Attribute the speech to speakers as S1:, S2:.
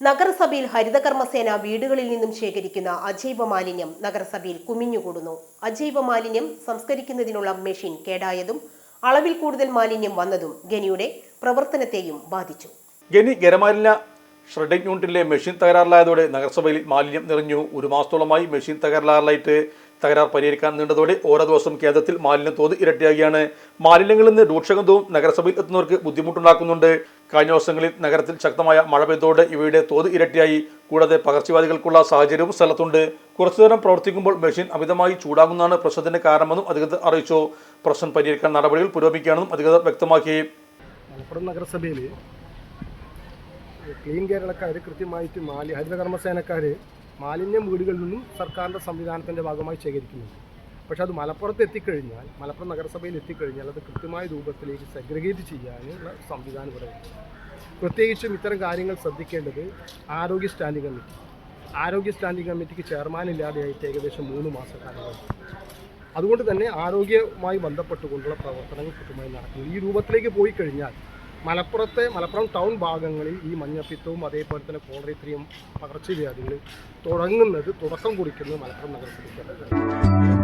S1: നഗരസഭയിൽ ഹരിതകർമ്മസേന വീടുകളിൽ നിന്നും ശേഖരിക്കുന്ന അജൈവ മാലിന്യം നഗരസഭയിൽ കുമിഞ്ഞുകൂടുന്നു. അജൈവ മാലിന്യം സംസ്കരിക്കുന്നതിനുള്ള മെഷീൻ കേടായതും അളവിൽ കൂടുതൽ മാലിന്യം വന്നതും ഗനിയുടെ പ്രവർത്തനത്തെയും ബാധിച്ചു.
S2: ഗനി ഗരമാലിന്യ ഷ്രെഡിംഗ് യൂണിറ്റിലെ മെഷീൻ തകരാറിലായതോടെ നഗരസഭയിൽ മാലിന്യം നിറഞ്ഞു. ഒരു മാസത്തോളമായി മെഷീൻ തകരാറിലായിട്ട് തകരാർ പരിഹരിക്കാൻ നീണ്ടതോടെ ഓരോ ദിവസം കേന്ദ്രത്തിൽ മാലിന്യം തോത് ഇരട്ടിയാകുകയാണ് മാലിന്യങ്ങളിൽ നിന്ന് രൂക്ഷഗന്ധവും നഗരസഭയിൽ എത്തുന്നവർക്ക് ബുദ്ധിമുട്ടുണ്ടാക്കുന്നുണ്ട്. കഴിഞ്ഞ ദിവസങ്ങളിൽ നഗരത്തിൽ ശക്തമായ മഴ പെയ്തതോടെ ഇവയുടെ തോത് ഇരട്ടിയായി. കൂടാതെ പകർച്ചവ്യാധികൾക്കുള്ള സാഹചര്യവും സ്ഥലത്തുണ്ട്. കുറച്ചു നേരം പ്രവർത്തിക്കുമ്പോൾ മെഷീൻ അമിതമായി ചൂടാകുന്നതാണ് പ്രശ്നത്തിന് കാരണമെന്നും അധികൃതർ അറിയിച്ചു. പ്രശ്നം പരിഹരിക്കാൻ നടപടികൾ പുരോഗമിക്കുകയാണെന്നും അധികൃതർ വ്യക്തമാക്കി.
S3: മലപ്പുറം നഗരസഭയിൽ ക്ലീൻ കേരളക്കാർ കൃത്യമായിട്ട് മാലി ഹരിതകർമ്മസേനക്കാർ മാലിന്യം വീടുകളിൽ നിന്നും സർക്കാരിന്റെ സംവിധാനത്തിന്റെ ഭാഗമായി ശേഖരിക്കുന്നുണ്ട്. പക്ഷേ അത് മലപ്പുറത്ത് എത്തിക്കഴിഞ്ഞാൽ മലപ്പുറം നഗരസഭയിൽ എത്തിക്കഴിഞ്ഞാൽ അത് കൃത്യമായ രൂപത്തിലേക്ക് സെഗ്രിഗേറ്റ് ചെയ്യാനുള്ള സംവിധാനം ഇവിടെ. പ്രത്യേകിച്ചും ഇത്തരം കാര്യങ്ങൾ ശ്രദ്ധിക്കേണ്ടത് ആരോഗ്യ സ്റ്റാൻഡിംഗ് കമ്മിറ്റി. ആരോഗ്യ സ്റ്റാൻഡിംഗ് കമ്മിറ്റിക്ക് ചെയർമാൻ ഇല്ലാതെയായിട്ട് ഏകദേശം മൂന്ന് മാസക്കാലമായി. അതുകൊണ്ട് തന്നെ ആരോഗ്യവുമായി ബന്ധപ്പെട്ടുകൊണ്ടുള്ള പ്രവർത്തനങ്ങൾ കൃത്യമായി നടക്കുന്നു. ഈ രൂപത്തിലേക്ക് പോയി കഴിഞ്ഞാൽ മലപ്പുറത്തെ മലപ്പുറം ടൗൺ ഭാഗങ്ങളിൽ ഈ മഞ്ഞപ്പിത്തവും അതേപോലെ തന്നെ കോളറിത്രിയും പകർച്ചവ്യാധികൾ തുടങ്ങുന്നത് തുടക്കം കുറിക്കുന്നത് മലപ്പുറം നഗരസഭയ്ക്കാണ്